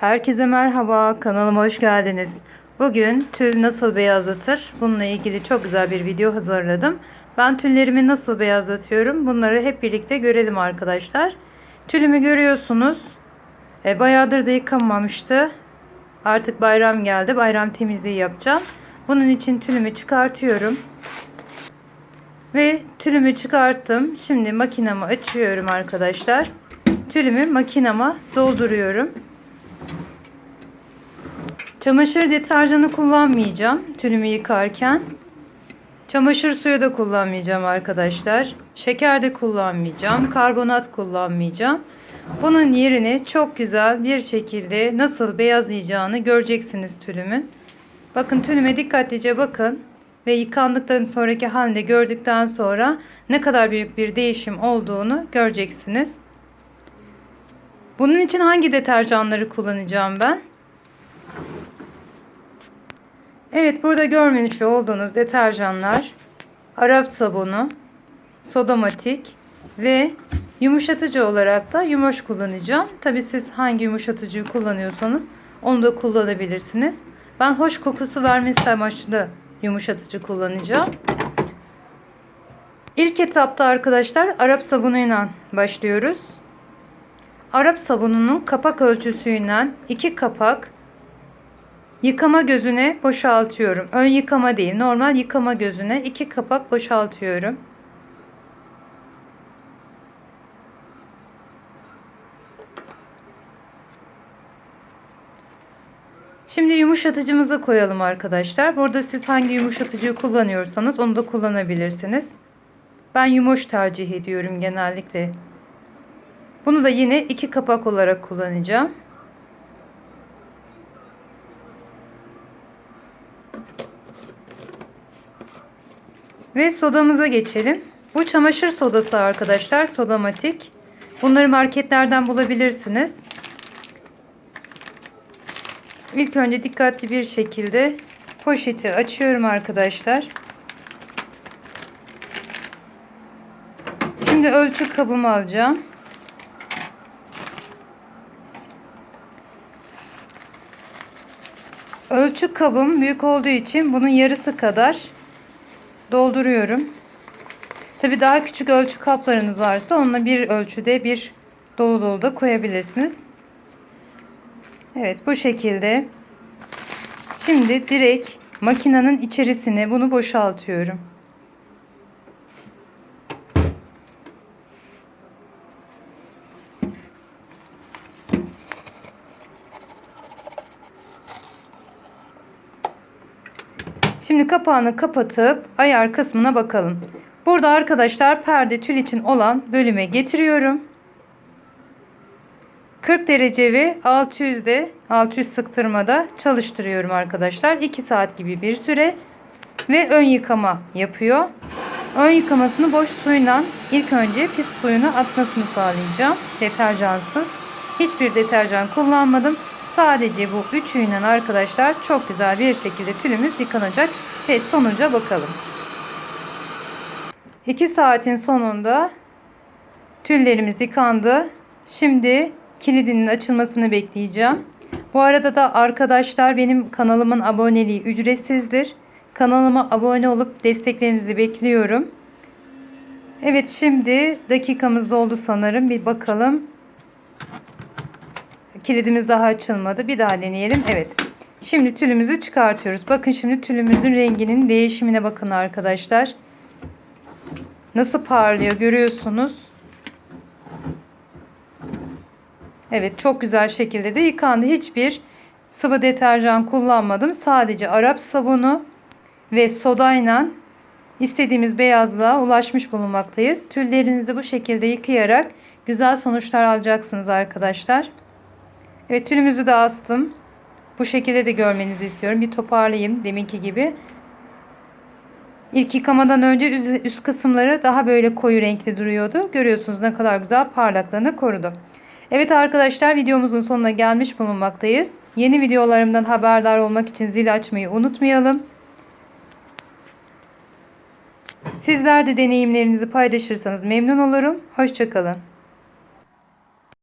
Herkese merhaba, kanalıma hoş geldiniz. Bugün tül nasıl beyazlatır? Bununla ilgili çok güzel bir video hazırladım. Ben tüllerimi nasıl beyazlatıyorum? Bunları hep birlikte görelim arkadaşlar. Tülümü görüyorsunuz. E, bayağıdır da yıkamamıştı. Artık bayram geldi. Bayram temizliği yapacağım. Bunun için tülümü çıkartıyorum. Ve tülümü çıkarttım. Şimdi makinamı açıyorum arkadaşlar. Tülümü makinama dolduruyorum. Çamaşır deterjanı kullanmayacağım tülümü yıkarken. Çamaşır suyu da kullanmayacağım arkadaşlar. Şeker de kullanmayacağım. Karbonat kullanmayacağım. Bunun yerine çok güzel bir şekilde nasıl beyazlayacağını göreceksiniz tülümün. Bakın tülüme dikkatlice bakın ve yıkandıktan sonraki halinde gördükten sonra ne kadar büyük bir değişim olduğunu göreceksiniz. Bunun için hangi deterjanları kullanacağım ben? Evet burada görmüş olduğunuz deterjanlar Arap sabunu, sodamatik ve yumuşatıcı olarak da yumoş kullanacağım. Tabi siz hangi yumuşatıcıyı kullanıyorsanız onu da kullanabilirsiniz. Ben hoş kokusu vermesi amaçlı yumuşatıcı kullanacağım. İlk etapta arkadaşlar Arap sabunuyla başlıyoruz. Arap sabununun kapak ölçüsüyle 2 kapak Yıkama gözüne boşaltıyorum. Ön yıkama değil, normal yıkama gözüne iki kapak boşaltıyorum. Şimdi yumuşatıcımızı koyalım arkadaşlar. Burada siz hangi yumuşatıcıyı kullanıyorsanız onu da kullanabilirsiniz. Ben yumuş tercih ediyorum genellikle. Bunu da yine iki kapak olarak kullanacağım. Ve sodamıza geçelim. Bu çamaşır sodası arkadaşlar. Sodamatik. Bunları marketlerden bulabilirsiniz. İlk önce dikkatli bir şekilde poşeti açıyorum arkadaşlar. Şimdi ölçü kabımı alacağım. Ölçü kabım büyük olduğu için bunun yarısı kadar dolduruyorum. Tabi daha küçük ölçü kaplarınız varsa onunla bir ölçüde bir dolu dolu da koyabilirsiniz. Evet bu şekilde. Şimdi direkt makinenin içerisine bunu boşaltıyorum. Şimdi kapağını kapatıp ayar kısmına bakalım. Burada arkadaşlar perde tül için olan bölüme getiriyorum. 40 derece ve 600'de 600 sıktırmada çalıştırıyorum arkadaşlar. 2 saat gibi bir süre ve ön yıkama yapıyor. Ön yıkamasını boş suyla ilk önce pis suyunu atmasını sağlayacağım. Deterjansız. Hiçbir deterjan kullanmadım. Sadece bu üçüyle arkadaşlar çok güzel bir şekilde tülümüz yıkanacak ve sonuca bakalım. 2 saatin sonunda tüllerimiz yıkandı. Şimdi kilidinin açılmasını bekleyeceğim. Bu arada da arkadaşlar benim kanalımın aboneliği ücretsizdir. Kanalıma abone olup desteklerinizi bekliyorum. Evet şimdi dakikamız doldu sanırım. Bir bakalım. Kilidimiz daha açılmadı. Bir daha deneyelim. Evet. Şimdi tülümüzü çıkartıyoruz. Bakın şimdi tülümüzün renginin değişimine bakın arkadaşlar. Nasıl parlıyor görüyorsunuz. Evet çok güzel şekilde de yıkandı. Hiçbir sıvı deterjan kullanmadım. Sadece Arap sabunu ve sodayla istediğimiz beyazlığa ulaşmış bulunmaktayız. Tüllerinizi bu şekilde yıkayarak güzel sonuçlar alacaksınız arkadaşlar. Evet tülümüzü de astım. Bu şekilde de görmenizi istiyorum. Bir toparlayayım deminki gibi. İlk yıkamadan önce üst kısımları daha böyle koyu renkli duruyordu. Görüyorsunuz ne kadar güzel parlaklığını korudu. Evet arkadaşlar videomuzun sonuna gelmiş bulunmaktayız. Yeni videolarımdan haberdar olmak için zil açmayı unutmayalım. Sizler de deneyimlerinizi paylaşırsanız memnun olurum. Hoşçakalın.